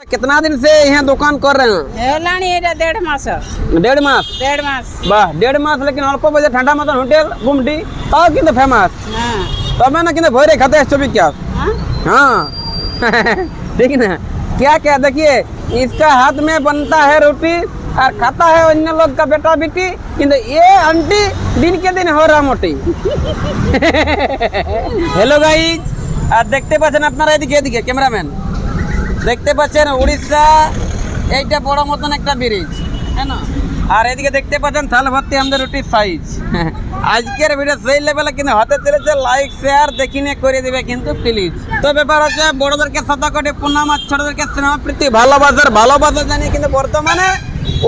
कितना दिन से यहाँ दुकान कर रहे हैं? डेढ़ मास। डेढ़ मास? डेढ़ मास। वाह डेढ़ मास लेकिन अल्प बजे ठंडा मतन होटल गुमटी और किंतु फ़ेमस हाँ। तब ना किंतु भोरे खाते चौबीस क्या हाँ? हाँ। ठीक है क्या क्या देखिए इसका हाथ में बनता है रोटी और खाता है अन्य लोग का बेटा बेटी किंतु ये आंटी दिन के दिन हो रहा मोटी। हेलो गाइज़ আর দেখতে अपना আপনারা এদিকে এদিকে ক্যামেরাম্যান দেখতে পাচ্ছেন উড়িষ্যা, এইটা বড় মতন একটা ব্রিজ হ্যাঁ না? আর এদিকে দেখতে পাচ্ছেন থাল ভর্তি আমাদের রুটির সাইজ আজকের ভিডিও সেই লেভেলে কিন্তু হতে চলেছে লাইক শেয়ার দেখি দেখিনে করে দিবে কিন্তু প্লিজ তো ব্যাপার হচ্ছে, বড়দেরকে সাদা কোটি প্রণাম আর ছোটদেরকে প্রীতি ভালোবাসার ভালোবাসা জানি কিন্তু বর্তমানে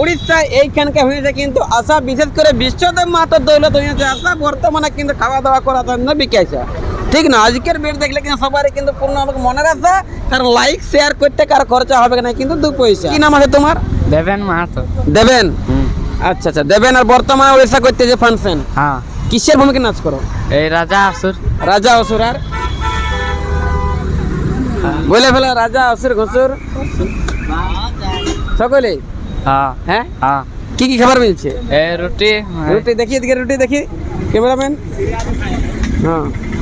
উড়িষ্যা এইখানকে হয়েছে কিন্তু আশা, বিশেষ করে বিশ্বদেব মাতার দৌলত হয়েছে আশা, বর্তমানে কিন্তু খাওয়া দাওয়া করার জন্য বিকেছে। ঠিক না? আজকের বেড দেখলে কিন্তু সবারই কিন্তু পূর্ণ আমাকে মনে রাখা কারণ লাইক শেয়ার করতে কার খরচা হবে না কিন্তু দু পয়সা। কি নাম আছে তোমার? দেবেন মাহাতো। দেবেন? আচ্ছা আচ্ছা। দেবেন আর বর্তমানে উড়িষ্যা করতে যে ফাংশন হ্যাঁ। কিসের ভূমিকা নাচ করো? এই রাজা আসুর। রাজা অসুর আর? বলে ফেলো রাজা অসুর ঘসুর। সকলে হ্যাঁ। হ্যাঁ? হ্যাঁ। কি কি খাবার মিলছে? এই রুটি রুটি দেখি এদিকে রুটি দেখি। ক্যামেরাম্যান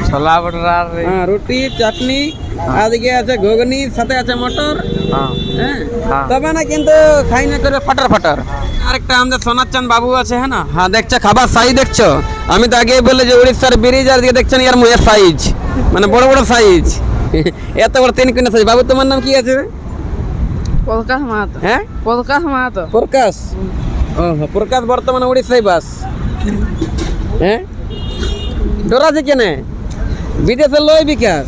ছোলা বটরার হ্যাঁ রুটি চাটনি আর দিকে আছে ঘুগনি সাথে আছে মটর। হ্যাঁ। হ্যাঁ। হ্যাঁ। তবে না কিন্তু খাই না করে ফাটার ফাটার। আরেকটা আমাদের সোনার বাবু আছে হ্যাঁ না? হ্যাঁ দেখছ খাবার সাইজ দেখছ? আমি তো আগেই বললে যে উড়িষ্যার ব্রিজ আর দিকে দেখছেন ইয়ার মুয়ের সাইজ মানে বড় বড় সাইজ এত বড় তিন কিনা সাইজ বাবু তোমার নাম কি আছে প্রকাশ মাহাতো। হ্যাঁ? প্রকাশ মাহাতো। প্রকাশ? ও প্রকাশ বর্তমানে উড়িষ্যায় বাস। হ্যাঁ? ডরা আছে কেনে? বিদেশে লয় বিকাশ।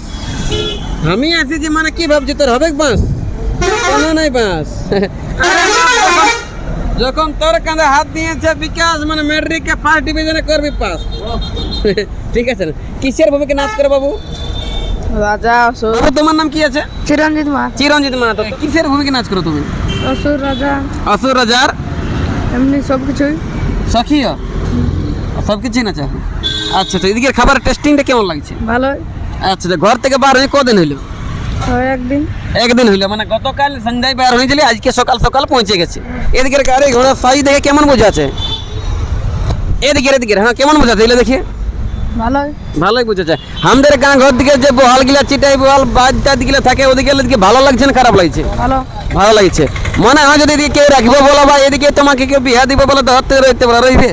আমি আছি যে মানে কি ভাবছি তোর হবে বাস কেন নাই বাস যখন তোর কাঁধে হাত দিয়েছে বিকাশ মানে মেট্রিকে ফার্স্ট ডিভিশনে করবি পাস ঠিক আছে কিসের ভূমিকা নাচ করে বাবু? রাজা অসুর। তোমার নাম কি আছে? চিরঞ্জিত মাহাতো চিরঞ্জিত মাহাতো কিসের ভূমিকা নাচ করো তুমি? অসুর রাজা। অসুর রাজার? এমনি সব কিছুই। সখিও? সব কিছুই না চাও আচ্ছা আচ্ছা এদিকে খাবার টেস্টিংটা কেমন লাগছে? ভালো। আচ্ছা আচ্ছা ঘর থেকে বার হয়ে কদিন হইল? হয় একদিন। একদিন হইল মানে গতকাল সন্ধ্যায় বার হয়েছিল আজকে সকাল সকাল পৌঁছে গেছে। এদিকের গাড়ি ঘোড়া সাইজ দেখে কেমন বোঝাচ্ছে এদিকে এদিকে হ্যাঁ কেমন বোঝাচ্ছে এগুলো দেখি। ভালোই ভালোই বুঝেছে। আমাদের গাঁ ঘর দিকে যে বহাল গিলা চিটাই বহাল বাজটা দিকে থাকে ওদিকে এদিকে ভালো লাগছে না খারাপ লাগছে। ভালো। ভালো লাগছে। মনে হয় যদি এদিকে রাখব বলো বা এদিকে তোমাকে কেউ বিয়া দিব বলে তো হাতে রইতে পারো রইবে?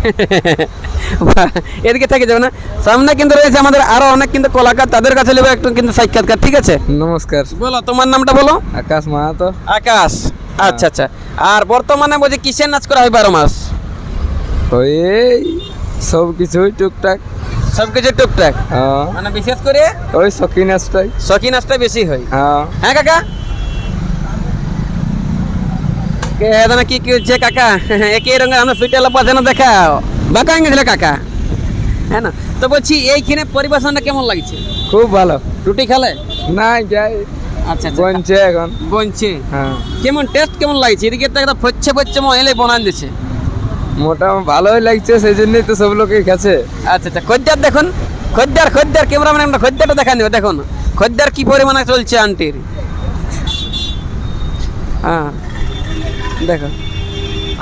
এদিকে থেকে যাবে না। সামনে কিন্তু রয়েছে আমাদের আরও অনেক কিন্তু কলাকার তাদের কাছে নেব একটু কিন্তু সাক্ষাৎকার ঠিক আছে? নমস্কার। বলো তোমার নামটা বলো? আকাশ মাহাতো। আকাশ। আচ্ছা আচ্ছা। আর বর্তমানে বলছি কিসের নাচ করা হয় বারো মাস? ওই এই সব কিছুই টুকটাক। সব কিছু টুকটাক? হ্যাঁ। মানে বিশেষ করে? ওই সকি নাচটাই। শখি নাচটা বেশি হয়? হ্যাঁ। হ্যাঁ কাকা? কে দাদা কি কি হচ্ছে কাকা? একই রঙের আমরা সুইটার লাপা যেন দেখাও। বাঁকা গেছিল কাকা? হ্যাঁ না তো বলছি এইখানে পরিবেশনটা কেমন লাগছে? খুব ভালো। রুটি খেলে? না যাই। আচ্ছা আচ্ছা। বনছে এখন। বলছে হ্যাঁ। কেমন টেস্ট কেমন লাগছে? এদিকে তো একটা ফচ্ছে ফচ্ছে মহিলাই বনান দিচ্ছে মোটামুটি ভালোই লাগছে সেই জন্যই তো সব লোকে গেছে আচ্ছা আচ্ছা। খদ্দার দেখুন। খদ্দার খদ্দার ক্যামেরাম্যান আমরা খদ্দারটা দেখা দেবে দেখুন। খদ্দার কি পরিমাণে চলছে আন্টির হ্যাঁ। দেখো।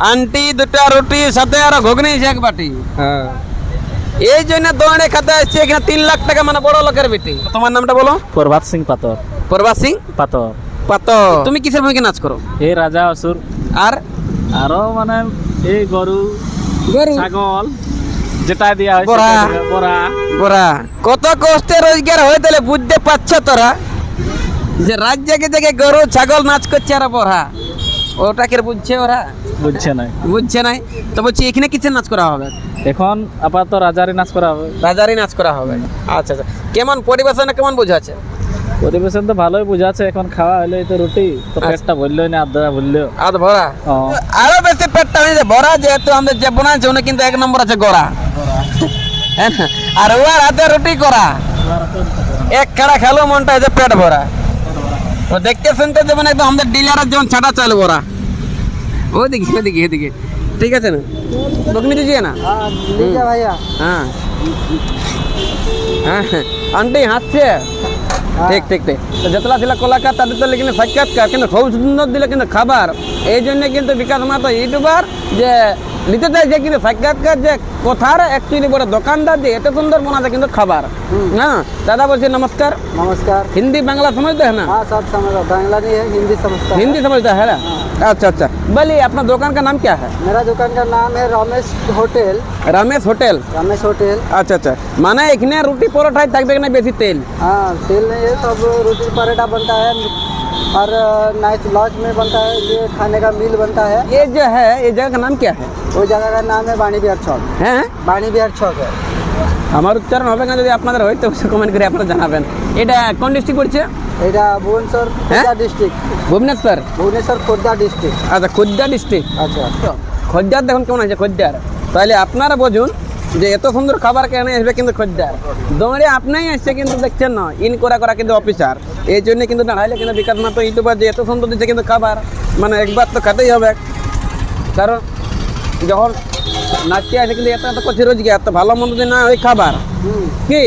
আন্টি দুটা রুটি সাথে আর ঘুগনি এক বাটি। হ্যাঁ। এই জন্য দোকানে খাতে আসছে এখানে তিন লাখ টাকা মানে বড় লোকের বেটি। তোমার নামটা বলো? প্রভাত সিং পাতর প্রভাস সিং? পাতর পাত তুমি কিসের ভূমিকা নাচ করো? এই রাজা অসুর। আর? আরও মানে এই গরু। গরু। ছাগল। যেটা দিয়া হয় বড়া। দিয়ে বড়া। কত কষ্টে রোজগার হয় তাহলে বুঝতে পারছ তোরা? যে রাত জেগে জেগে গরু ছাগল নাচ করছে আর পড়া ওটাকে বুঝছে ওরা? বুঝছে না বুঝছে নাই। তো বলছি এখানে কিসের নাচ করা হবে? এখন আপাতত রাজারি নাচ করা হবে। রাজারই নাচ করা হবে। আচ্ছা আচ্ছা। কেমন পরিবেশনে কেমন বোঝাচ্ছে পরিবেশন তো ভালোই বুঝাচ্ছে এখন খাওয়া হলে তো রুটি। তো পেটটা ভরলেও না আধা ভরলেও। আধ ভরা? আরও বেশি পেটটা হয়েছে ভরা যেহেতু আমাদের যে বোনাচ্ছে উনি কিন্তু এক নম্বর আছে গোড়া। হ্যাঁ? আর ওর হাতে রুটি করা এক খাড়া খেলো মনটা হয়েছে পেট ভরা। ও দেখতে শুনতে যেমন একদম আমাদের ডিলারের যেমন ছাটা চাল ভরা ওদিকে ওদিকে ওদিকে। ঠিক আছে না? বকনি দিজিয়ে না? ভাইয়া হ্যাঁ হ্যাঁ। আন্টি হাসছে ঠিক ঠিক ঠিক। যেতলা ছিল কলাকার, তাদের তো কিন্তু সাক্ষাৎকার, কিন্তু খুব সুন্দর দিলে কিন্তু খাবার। এই জন্য কিন্তু বিকাশ মাতো ইউটিউবার যে নিতে চাই যে কিন্তু সাক্ষাৎকার যে কোথার অ্যাকচুয়ালি বড় দোকানদার যে এত সুন্দর বানাতে কিন্তু খাবার হ্যাঁ দাদা বলছি নমস্কার नमस्कार हिंदी बांग्ला समझते हैं ना हाँ सब समझ बांग्ला नहीं है हिंदी समझता है हिंदी समझता है ना अच्छा अच्छा बोलिए अपना दुकान का नाम क्या है मेरा दुकान का नाम है Ramesh hotel Ramesh hotel Ramesh hotel আচ্ছা আচ্ছা মানে এখানে রুটি পরোটায় থাকবে না বেশি তেল हाँ तेल नहीं है सब रोटी पराठा बनता है और नाइट लॉज में बनता है ये खाने का मिल बनता है ये जो है ये जगह का नाम क्या है वो जगह का नाम है बाणी बिहार चौक হ্যাঁ बाणी बिहार चौक है আমার উচ্চারণ হবে না যদি আপনাদের হয় তো অবশ্যই কমেন্ট করে আপনারা জানাবেন এটা কোন ডিস্ট্রিক্ট পড়ছে এটা ভুবনেশ্বর খোর্ধা ডিস্ট্রিক্ট ভুবনেশ্বর ভুবনেশ্বর খোর্ধা ডিস্ট্রিক্ট আচ্ছা খোদ্দা ডিস্ট্রিক্ট আচ্ছা খোদ্দার দেখুন কেমন আছে খোদ্দার তাহলে আপনারা বুঝুন যে এত সুন্দর খাবার কেন আসবে কিন্তু খদ্দার? দৌড়ে আপনাই আসছে কিন্তু দেখছেন না ইন করা করা কিন্তু অফিসার। এই জন্য কিন্তু দাঁড়াইলে কিন্তু বিকাশ না তো ইউটিউবার যে এত সুন্দর দিচ্ছে কিন্তু খাবার মানে একবার তো খাতেই হবে। কারণ যখন নাচি আসে কিন্তু এত এত করছে রোজগার এত ভালো মন্দ যে না ওই খাবার। কি?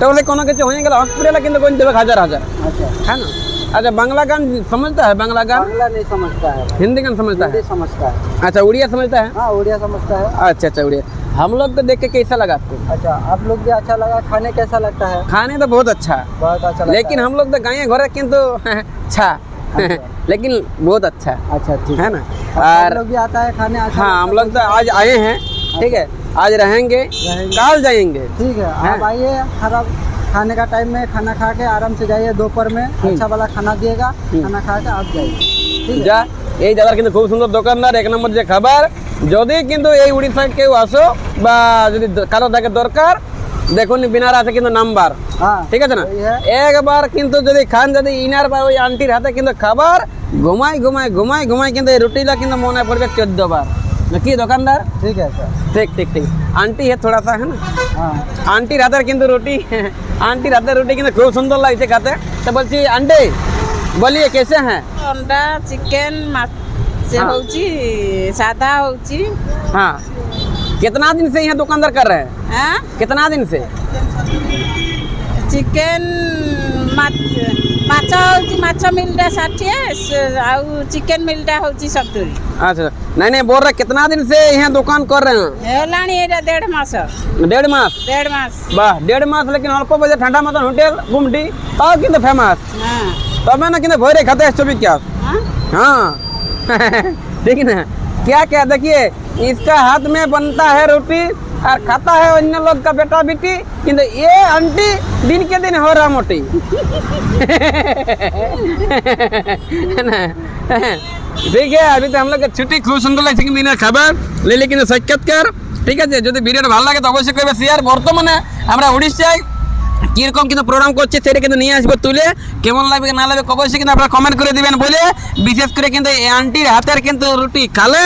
তাহলে কোনো কিছু হয়ে গেলে হসপিটালে কিন্তু গণ দেবে হাজার হাজার। আচ্ছা। হ্যাঁ না? अच्छा बांग्ला गान समझता है बांग्ला गान? बांग्ला नहीं समझता है। हिंदी गान समझता है? हिंदी समझता है। अच्छा उड़िया समझता है? हाँ उड़िया समझता है। अच्छा अच्छा उड़िया। हम लोग को देख के कैसा लगा आपको? अच्छा आप लोग भी अच्छा लगा? खाने कैसा लगता है? खाने तो बहुत अच्छा बहुत अच्छा लेकिन हम लोग तो गाय घर किंतु अच्छा। लेकिन बहुत अच्छा अच्छा ठीक है। ना? और और लोग भी आता है खाने अच्छा हाँ हम लोग तो आज आए हैं ठीक है? आज रहेंगे रहेंगे। कल जाएँगे। ठीक है? आप आइए खराब खाने का टाइम में खाना खा के आराम से जाइए दोपहर में अच्छा वाला खाना दिएगा खाना खा के आप जाइए ठीक है যা এই দাদার কিন্তু খুব সুন্দর দোকানদার এক নম্বর যে খাবার যদি কিন্তু এই উড়িষ্যায় কেউ আসো বা যদি দ- কারো থাকে দরকার দেখুন বিনার আছে কিন্তু নাম্বার हाँ ঠিক আছে না वही है একবার কিন্তু যদি খান যদি ইনার বা ওই আন্টির হাতে কিন্তু খাবার ঘুমাই ঘুমাই ঘুমাই ঘুমাই কিন্তু এই রুটিটা কিন্তু মনে পড়বে চোদ্দ বার नक्की दुकानदार? ठीक है सर। ठीक ठीक ठीक। आंटी है थोड़ा सा है ना? हाँ। आंटी राधर किंतु रोटी आंटी राधर रोटी किंतु खूब सुंदर लगे खाते। तो बोलती आंटी बोलिए कैसे हैं? अंडा चिकन से हाँ। सादा होची हाँ। कितना दिन से यहाँ दुकानदार कर रहे हैं? हाँ? कितना दिन से? चिकन अच्छा नहीं नहीं बोल रहे कितना दिन से यहाँ दुकान कर रहे हैं डेढ़ मास डेढ़ मास लेकिन अल्प बजे ठंडा होटल गुमटी फ़ेमस मैं ना भोरे खाते हैं क्या हाँ ठीक है क्या क्या देखिए इसका हाथ में बनता है रोटी और खाता है अन्य लोग का बेटा बेटी किंतु ये आंटी दिन के दिन हो रहा मोटी है ना? ঠিক আছে আমি তো আমলোকে ছুটি খুব সুন্দর লাগছে কিন্তু ইনার খাবার লেলে কিন্তু সাক্ষাৎকার ঠিক আছে যদি ভিডিওটা ভালো লাগে তো অবশ্যই করবে শেয়ার বর্তমানে আমরা উড়িষ্যায় কীরকম কিন্তু প্রোগ্রাম করছে সেটা কিন্তু নিয়ে আসব তুলে। কেমন লাগবে না লাগবে অবশ্যই কিন্তু আপনারা কমেন্ট করে দিবেন বলে। বিশেষ করে কিন্তু এই আন্টির হাতের কিন্তু রুটি খালে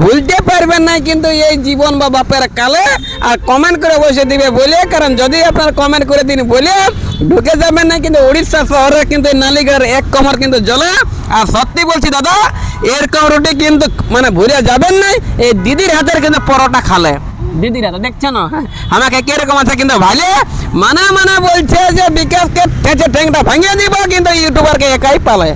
ভুলতে পারবেন না কিন্তু এই জীবন বা বাপের কালে। আর কমেন্ট করে অবশ্যই দিবে বলে, কারণ যদি আপনারা কমেন্ট করে দিন বলে, ঢুকে যাবেন না কিন্তু উড়িষ্যা শহরে কিন্তু নালিগার এক কমর কিন্তু জ্বলে আর সত্যি বলছি দাদা, এরকম রুটি কিন্তু মানে ভুলে যাবেন না, এই দিদির হাতের কিন্তু পরোটা খালে। দিদির তো দেখছ না? আমাকে কীরকম আছে কিন্তু ভালো মানা মানা বলছে যে বিকাশকে ঠেঁচে ঠেংটা ভাঙিয়ে দিব কিন্তু ইউটিউবারকে একাই পালে